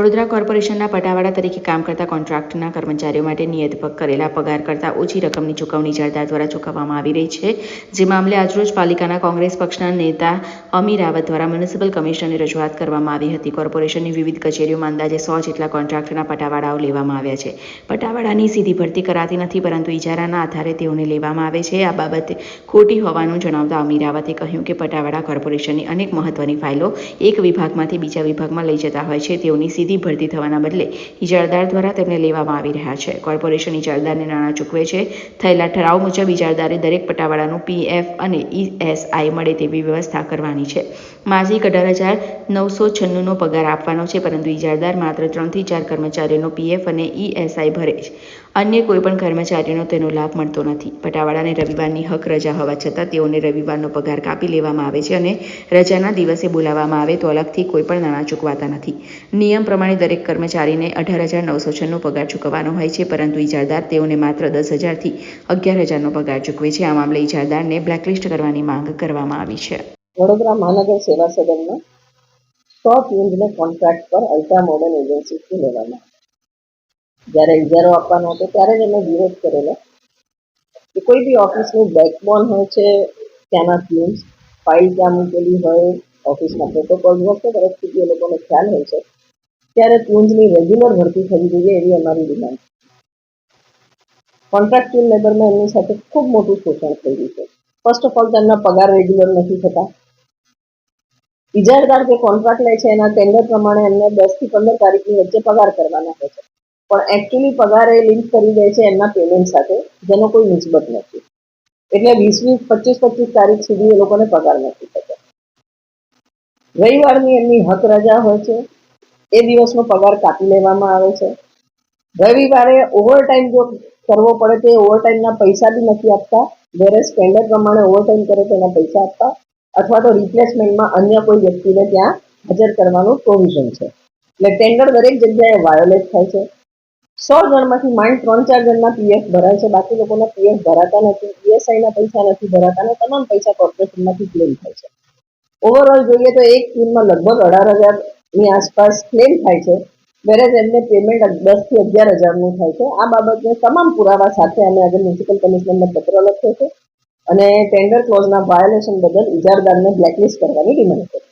વડોદરા કોર્પોરેશનના પટાવાળા તરીકે કામ કરતા કોન્ટ્રાક્ટના કર્મચારીઓ માટે નિયત કરેલા પગાર કરતાં ઓછી રકમની ચૂકવણી જળદાર દ્વારા ચૂકવવામાં આવી રહી છે. જે મામલે આજરોજ પાલિકાના કોંગ્રેસ પક્ષના નેતા અમી રાવત દ્વારા મ્યુનિસિપલ કમિશનરને રજૂઆત કરવામાં આવી હતી. કોર્પોરેશનની વિવિધ કચેરીઓમાં અંદાજે સો જેટલા કોન્ટ્રાક્ટના પટાવાળાઓ લેવામાં આવ્યા છે. પટાવાળાની સીધી ભરતી કરાતી નથી, પરંતુ ઇજારાના આધારે તેઓને લેવામાં આવે છે. આ બાબતે ખોટી હોવાનું જણાવતા અમી રાવતે કહ્યું કે પટાવાળા કોર્પોરેશનની અનેક મહત્વની ફાઇલો એક વિભાગમાંથી બીજા વિભાગમાં લઈ જતા હોય છે. તેઓની સીધી ભરતી થવાના બદલે ઇજારદાર દ્વારા તેમને લેવામાં આવી રહ્યા છે. કોર્પોરેશન ઇજારદારને નાણાં ચૂકવે છે. થયેલા ઠરાવ મુજબ ઇજારદારે દરેક પટાવાળાનું પીએફ અને ઈએસઆઈ મળે તેવી વ્યવસ્થા કરવાની છે. માસિક અઢાર હજાર નવસો છન્નુંનો પગાર આપવાનો છે, પરંતુ ઇજારદાર માત્ર ત્રણથી ચાર કર્મચારીઓનો પીએફ અને ઈએસઆઈ ભરે છે. અન્ય કોઈ પણ કર્મચારીનો તેનો લાભ મળતો નથી. પટાવાળાને રવિવારની હક રજા હોવા છતાં તેઓને રવિવારનો પગાર કાપી લેવામાં આવે છે અને રજાના દિવસે બોલાવવામાં આવે તો અલગથી કોઈ પણ નાણાં ચૂકવાતા નથી. નિયમ પ્રમાણે દરેક કર્મચારીને અઢાર હજાર નવસો છન્નું પગાર ચૂકવવાનો હોય છે, પરંતુ ઇજારદાર તેઓને માત્ર દસ હજારથી અગિયાર હજારનો પગાર ચૂકવે છે. આ મામલે ઇજારદારને બ્લેકલિસ્ટ કરવાની માંગ કરવામાં આવી છે. વડોદરા મહાનગર સેવા સદનમાં સો પ્યુન્સને કોન્ટ્રાક્ટ પર અલ્ટ્રા મોડર્ન એજન્સીથી લેવામાં જ્યારે ઇજારો આપવાનો હતો, ત્યારે જ એમને વિરોધ કરેલો કે કોઈ બી ઓફિસનું બેકબોન હોય છે, ત્યાંના પ્યુન્સ ફાઇલ ત્યાં મૂકેલી હોય, ઓફિસના પ્રોટોકોલ વર્ષો વર્ષથી એ લોકોને ખ્યાલ હોય છે. ત્યારે પ્યુન્સની રેગ્યુલર ભરતી થવી જોઈએ એવી અમારી ડિમાન્ડ કોન્ટ્રાક્ચ્યુઅલ લેબરમાં એમની સાથે ખૂબ મોટું શોષણ થઈ છે. ફર્સ્ટ ઓફ ઓલ તેમના પગાર રેગ્યુલર નથી થતા. ઇજારદાર જે કોન્ટ્રાક્ટ લે છે, એના ટેન્ડર પ્રમાણે એમને દસથી પંદર તારીખની વચ્ચે પગાર કરવાના હોય છે. પણ એકચ્યુઅલી પગાર એ લિંક કરી દે છે એમના પેમેન્ટ સાથે, જેનો કોઈ નિસ્બત નથી. એટલે વીસ વીસ, પચીસ પચીસ તારીખ સુધી એ લોકોને પગાર નથી થતો. રવિવારની એમની હક રજા હોય છે. એ દિવસનો પગાર કાપી લેવામાં આવે છે. રવિવારે ઓવરટાઈમ જો કરવો પડે તો એ ઓવરટાઈમના પૈસા બી નથી આપતા. જ્યારે સ્ટેન્ડર્ડ પ્રમાણે ઓવરટાઈમ કરે તો એના પૈસા આપતા. અથવા તો રિપ્લેસમેન્ટમાં અન્ય કોઈ વ્યક્તિને ત્યાં હાજર કરવાનું પ્રોવિઝન છે. એટલે ટેન્ડર દરેક જગ્યાએ વાયોલેટ થાય છે. સો જણમાંથી માંડ ત્રણ ચાર જણના પીએફ ભરાય છે. બાકી લોકોના પીએફ ભરાતા નથી. પીએસઆઈના પૈસા નથી ભરાતા અને તમામ પૈસા કોર્પોરેશનમાંથી ક્લેમ થાય છે. ઓવરઓલ જોઈએ તો એક ટીમમાં લગભગ અઢાર હજારની આસપાસ ક્લેમ થાય છે. વેરેજ એમને પેમેન્ટ દસથી અગિયાર હજારનું થાય છે. આ બાબતને તમામ પુરાવા સાથે અમે આજે મ્યુનિસિપલ કમિશનરને પત્ર લખ્યો છે. અને ટેન્ડર ક્લોઝના વાયોલેશન બદલ ઇજારદારને બ્લેકલિસ્ટ કરવાની ડિમાન્ડ કરી